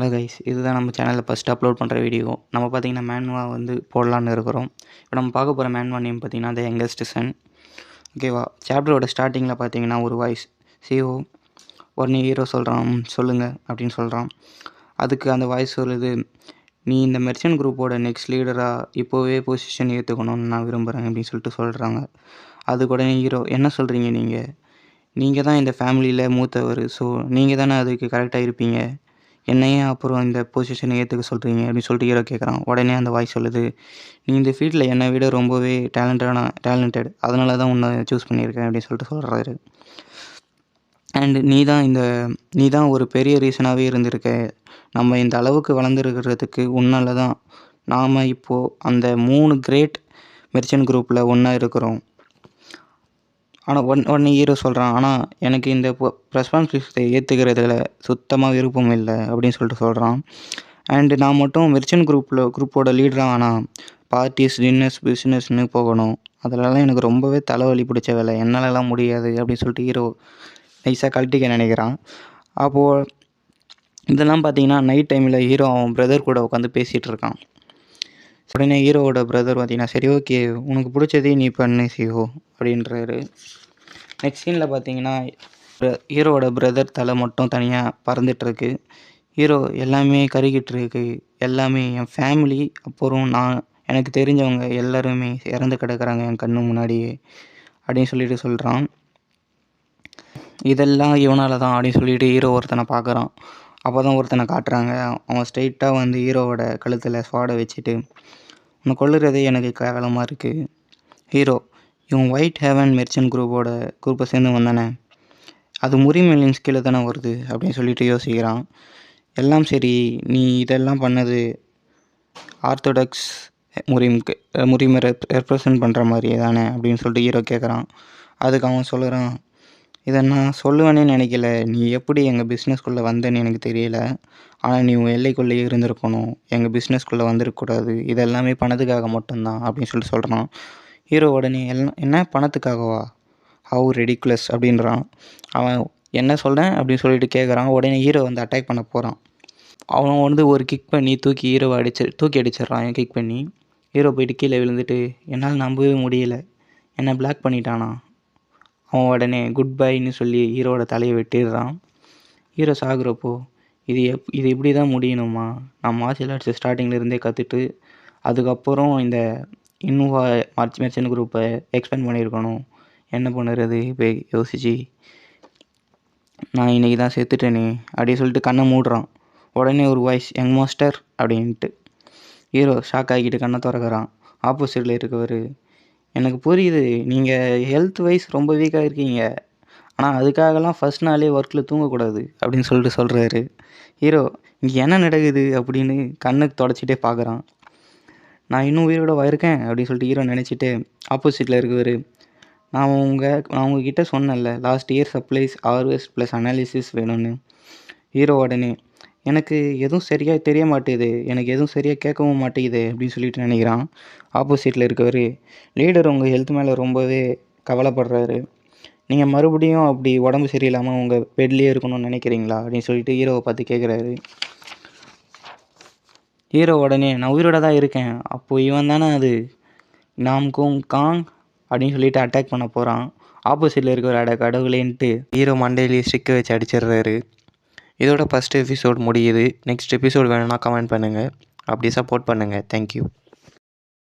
Hello guys இதுதான் நம்ம சேனலில் ஃபஸ்ட்டு அப்லோட் பண்ணுற வீடியோ நம்ம பார்த்தீங்கன்னா மேன்வா வந்து போடலான்னு இருக்கிறோம். இப்போ நம்ம பார்க்க போகிற மேன்வா நேம் பார்த்தீங்கன்னா த யங்கஸ்ட் சன் ஓகேவா சாப்டரோட ஸ்டார்டிங்கில் பார்த்தீங்கன்னா ஒரு வாய்ஸ் சிஓ உடனே ஹீரோ சொல்கிறான் சொல்லுங்கள் அப்படின்னு சொல்கிறான் அதுக்கு அந்த வாய்ஸ் சொல்லுது நீ இந்த மெர்ச்சன்ட் குரூப்போட நெக்ஸ்ட் லீடராக இப்போவே பொசிஷன் ஏற்றுக்கணும்னு நான் விரும்புகிறேன் அப்படின்னு சொல்லிட்டு சொல்கிறாங்க அதுக்கு உடனே ஹீரோ என்ன சொல்கிறீங்க நீங்கள் நீங்கள் தான் இந்த ஃபேமிலியில் மூத்தவர் ஸோ நீங்கள் தானே அதுக்கு கரெக்டாக இருப்பீங்க. என்னையே அப்புறம் இந்த பொசிஷனை ஏற்றுக்க சொல்கிறீங்க அப்படின்னு சொல்லிட்டு ஹீரோ கேட்குறான் உடனே அந்த வாய்ஸ் சொல்லுது நீ இந்த ஃபீல்டில் என்னை விட ரொம்பவே டேலண்டடான டேலண்டட் அதனால தான் உன்னை சூஸ் பண்ணியிருக்கேன் அப்படின்னு சொல்லிட்டு சொல்கிறாரு அண்டு நீ தான் இந்த நீ தான் ஒரு பெரிய ரீசனாகவே இருந்திருக்க. நம்ம இந்த அளவுக்கு வளர்ந்துருக்கிறதுக்கு உன்னால தான் நாம் இப்போது அந்த மூணு கிரேட் மெர்ச்சன்ட் குரூப்பில் ஒன்றா இருக்கிறோம். ஆனால் ஒன் ஒன் ஹீரோ சொல்கிறான் ஆனால் எனக்கு இந்த ரெஸ்பான்சிபிலிட்டியை ஏற்றுக்கிறதுல சுத்தமாக விருப்பம் இல்லை அப்படின்னு சொல்லிட்டு சொல்கிறான் அண்டு நான் மட்டும் வெர்ச்சன் குரூப்பில் குரூப்போட லீடராக ஆனால் பார்ட்டிஸ் டின்னர்ஸ் பிஸ்னஸ்னு போகணும். அதிலலாம் எனக்கு ரொம்பவே தலைவலி பிடிச்ச வேலை. என்னாலலாம் முடியாது அப்படின்னு சொல்லிட்டு ஹீரோ நைஸாக கழட்டிக்க நினைக்கிறான். அப்போது இதெல்லாம் பார்த்தீங்கன்னா நைட் டைமில் ஹீரோ அவன் பிரதர் கூட உட்காந்து பேசிகிட்டு இருக்கான். உடனே ஹீரோவோட பிரதர் பார்த்தீங்கன்னா சரி ஓகே உனக்கு பிடிச்சதே நீ பண்ணு சிஓ அப்படின்றாரு. நெக்ஸ்ட் சீனில் பார்த்தீங்கன்னா ஹீரோவோட பிரதர் தலை மட்டும் தனியாக பறந்துட்டுருக்கு. ஹீரோ எல்லாமே கருகிட்டுருக்கு. எல்லாமே என் ஃபேமிலி அப்புறம் நான் எனக்கு தெரிஞ்சவங்க எல்லாருமே இறந்து கிடக்குறாங்க என் கண்ணு முன்னாடியே அப்படின்னு சொல்லிட்டு சொல்கிறான் இதெல்லாம் இவனால தான் அப்படின்னு சொல்லிட்டு ஹீரோ ஒருத்தனை பார்க்குறான். அப்போ தான் ஒருத்தனை காட்டுறாங்க. அவன் ஸ்ட்ரெயிட்டாக வந்து ஹீரோவோட கழுத்தில் ஸ்வாடை வச்சுட்டு உன்னை கொள்ளுறதே எனக்கு கேவலமாக இருக்குது ஹீரோ இவன் ஒயிட் ஹேவன் மெர்ச்சன்ட் குரூப்போட குரூப்பை சேர்ந்து வந்தானே அது முறிமெலின்ஸ் கீழே தானே வருது அப்படின்னு சொல்லிட்டு யோசிக்கிறான். எல்லாம் சரி நீ இதெல்லாம் பண்ணது ஆர்த்தோடாக்ஸ் முறிமுக்கு முறிமை ரெப் ரெப்ரசன்ட் பண்ணுற மாதிரி தானே? அப்படின்னு சொல்லிட்டு ஹீரோ கேட்குறான் அதுக்கு அவன் சொல்கிறான் இதை நான் சொல்லுவேனே நினைக்கல. நீ எப்படி எங்கள் பிஸ்னஸ்குள்ளே வந்தேன்னு எனக்கு தெரியல. ஆனால் நீ உன் எல்லைக்குள்ளேயே இருந்திருக்கணும். எங்கள் பிஸ்னஸ்குள்ளே வந்திருக்கக்கூடாது இது எல்லாமே பணத்துக்காக மட்டும்தான் அப்படின்னு சொல்லிட்டு சொல்கிறான் ஹீரோ உடனே எல்லாம் என்ன? பணத்துக்காகவா? ஹவு ரெடிக்குலஸ் அப்படின்றான். அவன் என்ன சொல்கிறேன் அப்படின்னு சொல்லிட்டு கேட்குறான் உடனே ஹீரோ வந்து அட்டாக் பண்ண போகிறான் அவன் வந்து ஒரு கிக் பண்ணி தூக்கி ஹீரோவை அடிச்சு தூக்கி அடிச்சிடுறான். கிக் பண்ணி. ஹீரோ போயிட்டு கீழே விழுந்துட்டு என்னால் நம்பவே முடியல. என்னை பிளாக் பண்ணிட்டானா? அவன் உடனே குட் பைன்னு சொல்லி ஹீரோவோட தலையை வெட்டிடுறான். ஹீரோ சாகுறப்போ இது எப் இது இப்படி தான் முடியணுமா? நான் மார்ஷியல் ஆர்ட்ஸ் ஸ்டார்டிங்லேருந்தே கற்றுட்டு அதுக்கப்புறம் இந்த இன்னுவா மார்ச் மெர்ச்சன் குரூப்பை எக்ஸ்பேண்ட் பண்ணியிருக்கணும். என்ன பண்ணுறது? இப்போ யோசிச்சு நான் இன்றைக்கி தான் செத்துட்டேனே அப்படின்னு சொல்லிட்டு கண்ணை மூடுறான். உடனே ஒரு வாய்ஸ் யங் மாஸ்டர் அப்படின்ட்டு. ஹீரோ ஷாக் ஆகிக்கிட்டு கண்ணை திறக்கிறான். ஆப்போசிட்டில் இருக்கவர் எனக்கு புரியுது. நீங்கள் ஹெல்த் வைஸ் ரொம்ப வீக்காக இருக்கீங்க. ஆனால் அதுக்காகலாம் ஃபஸ்ட் நாளே ஒர்க்கில் தூங்கக்கூடாது அப்படின்னு சொல்லிட்டு சொல்கிறாரு ஹீரோ இங்கே என்ன நடக்குது அப்படின்னு கண்ணுக்கு தொடச்சிட்டே பார்க்குறான் நான் இன்னும் உயிரோட இருக்கேன் அப்படின்னு சொல்லிட்டு ஹீரோ நினச்சிட்டு ஆப்போசிட்டில் இருக்கவர் நான் உங்கள் நான் உங்ககிட்ட சொன்னேன்ல லாஸ்ட் இயர் சப்ளைஸ் ஆர்வஸ் ப்ளஸ் அனாலிசிஸ் வேணும்னு. ஹீரோ உடனே எனக்கு எதுவும் சரியாக தெரிய மாட்டேது. எனக்கு எதுவும் சரியாக கேட்கவும் மாட்டேங்குது அப்படின்னு சொல்லிட்டு நினைக்கிறான். ஆப்போசிட்டில் இருக்கவர் லீடர் உங்கள் ஹெல்த் மேலே ரொம்பவே கவலைப்படுறாரு. நீங்கள் மறுபடியும் அப்படி உடம்பு சரியில்லாமல் உங்கள் பெட்லேயே இருக்கணும்னு நினைக்கிறீங்களா? அப்படின்னு சொல்லிட்டு ஹீரோவை பார்த்து கேட்குறாரு. ஹீரோ உடனே நான் உயிரோட தான் இருக்கேன். அப்போது இவன் தானே அது? நாம் கோங் காங் அப்படின்னு சொல்லிட்டு அட்டாக் பண்ண போகிறான் ஆப்போசிட்டில் இருக்கிற அட கடவுளேன்ட்டு ஹீரோ மண்டையிலேயே ஸ்டிக்கை வச்சு அடிச்சிடுறாரு. இதோட ஃபஸ்ட் எபிசோட் முடியுது. நெக்ஸ்ட் எபிசோட் வேணும்னா கமெண்ட் பண்ணுங்கள் அப்படி சப்போர்ட் பண்ணுங்கள் தேங்க்யூ